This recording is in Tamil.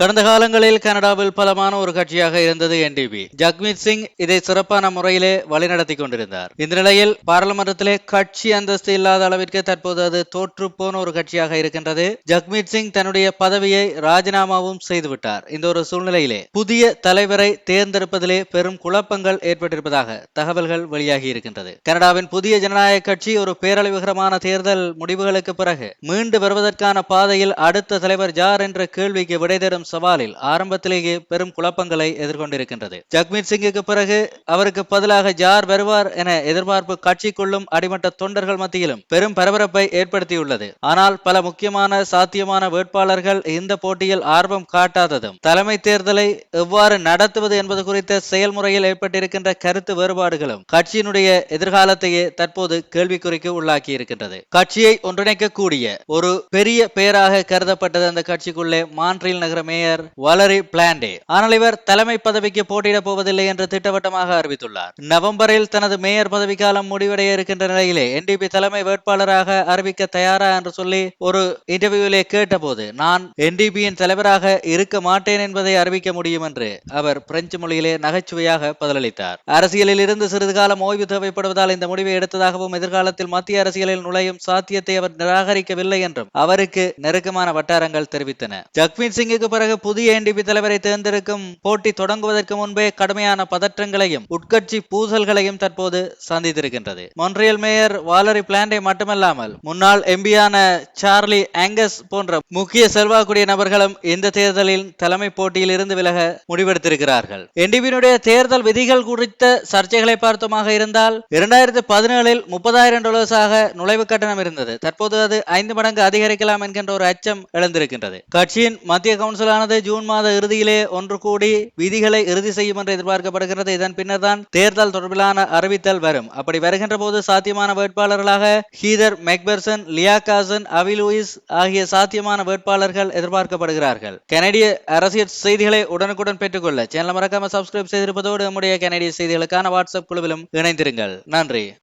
கடந்த காலங்களில் கனடாவில் பலமான ஒரு கட்சியாக இருந்தது என்டிபி ஜக்மீத் சிங் இதை சிறப்பான முறையிலே வழிநடத்தி கொண்டிருந்தார். இந்த நிலையில் பாராளுமன்றத்திலே கட்சி அந்தஸ்து இல்லாத அளவிற்கு தற்போது அது தோற்று போன ஒரு கட்சியாக இருக்கின்றது. ஜக்மீத் சிங் தன்னுடைய பதவியை ராஜினாமாவும் செய்துவிட்டார். இந்த ஒரு சூழ்நிலையிலே புதிய தலைவரை தேர்ந்தெடுப்பதிலே பெரும் குழப்பங்கள் ஏற்பட்டிருப்பதாக தகவல்கள் வெளியாகி இருக்கின்றது. கனடாவின் புதிய ஜனநாயக கட்சி ஒரு பேரழிவுகரமான தேர்தல் முடிவுகளுக்கு பிறகு மீண்டு வருவதற்கான பாதையில் அடுத்த தலைவர் யார் என்ற கேள்விக்கு விடை தரும் சவாலில் ஆரம்பத்திலேயே பெரும் குழப்பங்களை எதிர்கொண்டிருக்கின்றது. ஜக்மீத் சிங்குக்கு பிறகு அவருக்கு பதிலாக யார் வருவார் என எதிர்பார்ப்பு கட்சிக்குள்ளும் அடிமட்ட தொண்டர்கள் மத்தியிலும் பெரும் பரபரப்பை ஏற்படுத்தியுள்ளது. ஆனால் பல முக்கியமான சாத்தியமான வேட்பாளர்கள் இந்த போட்டியில் ஆர்வம் காட்டாததும் தலைமை தேர்தலை எவ்வாறு நடத்துவது என்பது குறித்த செயல்முறையில் ஏற்பட்டிருக்கின்ற கருத்து வேறுபாடுகளும் கட்சியினுடைய எதிர்காலத்தையே தற்போது கேள்விக்குறிக்கு உள்ளாக்கி இருக்கின்றது கட்சியை ஒன்றிணைக்கக்கூடிய ஒரு பெரிய பெயராக கருதப்பட்டது அந்த கட்சிக்குள்ளே மான்ட்ரில் நகரமே மேயர் வலரி பிளாண்டே. ஆனால் இவர் தலைமை பதவிக்கு போட்டியிடப் போவதில்லை என்று திட்டவட்டமாக அறிவித்துள்ளார். நவம்பரில் தனது மேயர் பதவிக்காலம் முடிவடைய இருக்கின்ற நிலையிலே என்டிபி தலைமை வேட்பாளராக அறிவிக்க தயாரா என்று சொல்லி ஒரு இன்டர்வியூவிலே கேட்டபோது நான் என்டிபியின் தலைவராக இருக்க மாட்டேன் என்பதை அறிவிக்க முடியும் என்று அவர் பிரெஞ்சு மொழியிலே நகைச்சுவையாக பதிலளித்தார். அரசியலில் இருந்து சிறிது காலம் ஓய்வு தேவைப்படுவதால் இந்த முடிவை எடுத்ததாகவும் எதிர்காலத்தில் மத்திய அரசியலில் நுழையும் சாத்தியத்தை அவர் நிராகரிக்கவில்லை என்றும் அவருக்கு நெருக்கமான வட்டாரங்கள் தெரிவித்தன. ஜக்மீன் சிங்குக்கு பிறகு புதிய என்டிபி தலைவரை தேர்ந்தெடுக்கும் போட்டி தொடங்குவதற்கு முன்பே கடுமையான பதற்றங்களையும் உட்கட்சி பூசல்களையும் தற்போது சந்தித்திருக்கின்றது. மொன்றியல் மேயர் வாலரி பிளாண்டே மட்டுமல்லாமல் முன்னாள் எம்பியான சார்லி ஆங்கஸ் போன்ற முக்கிய செல்வாக்குடைய நபர்களும் இந்த தேர்தலில் தலைமை போட்டியில் இருந்து விலக முடிவெடுத்திருக்கிறார்கள். என்டிபியினுடைய தேர்தல் விதிகள் குறித்த சர்ச்சைகளை பார்த்தோமாக இருந்தால் இரண்டாயிரத்தி பதினேழில் முப்பதாயிரம் டாலர்ஸாக நுழைவு கட்டணம் இருந்தது. தற்போது அது ஐந்து மடங்கு அதிகரிக்கலாம் என்கின்ற ஒரு அச்சம் எழுந்திருக்கின்றது. கட்சியின் மத்திய கவுன்சிலானது ஜூன் மாத இறுதியிலே ஒன்று கூடி விதிகளை இறுதி செய்யும் என்று எதிர்பார்க்கப்படுகிறது. இதன் பின்னர் தான் தேர்தல் தொடர்பிலான அறிவித்தல் வரும். அப்படி வருகின்ற போது சாத்தியமான வேட்பாளர்களாக Heather McPherson Leah Gazan Avi Lewis ஆகிய சாத்தியமான வேட்பாளர்கள் எதிர்பார்க்கப்படுகிறார்கள். கனடிய அரசியல் செய்திகளை உடனுக்குடன் பெற்றுக்கொள்ள சேனல் மறக்காம சப்ஸ்கிரைப் செய்திருப்பதோடு நம்முடைய கனடிய செய்திகளுக்கான வாட்ஸ்அப் குழுவிலும் இணைந்திருங்கள். நன்றி.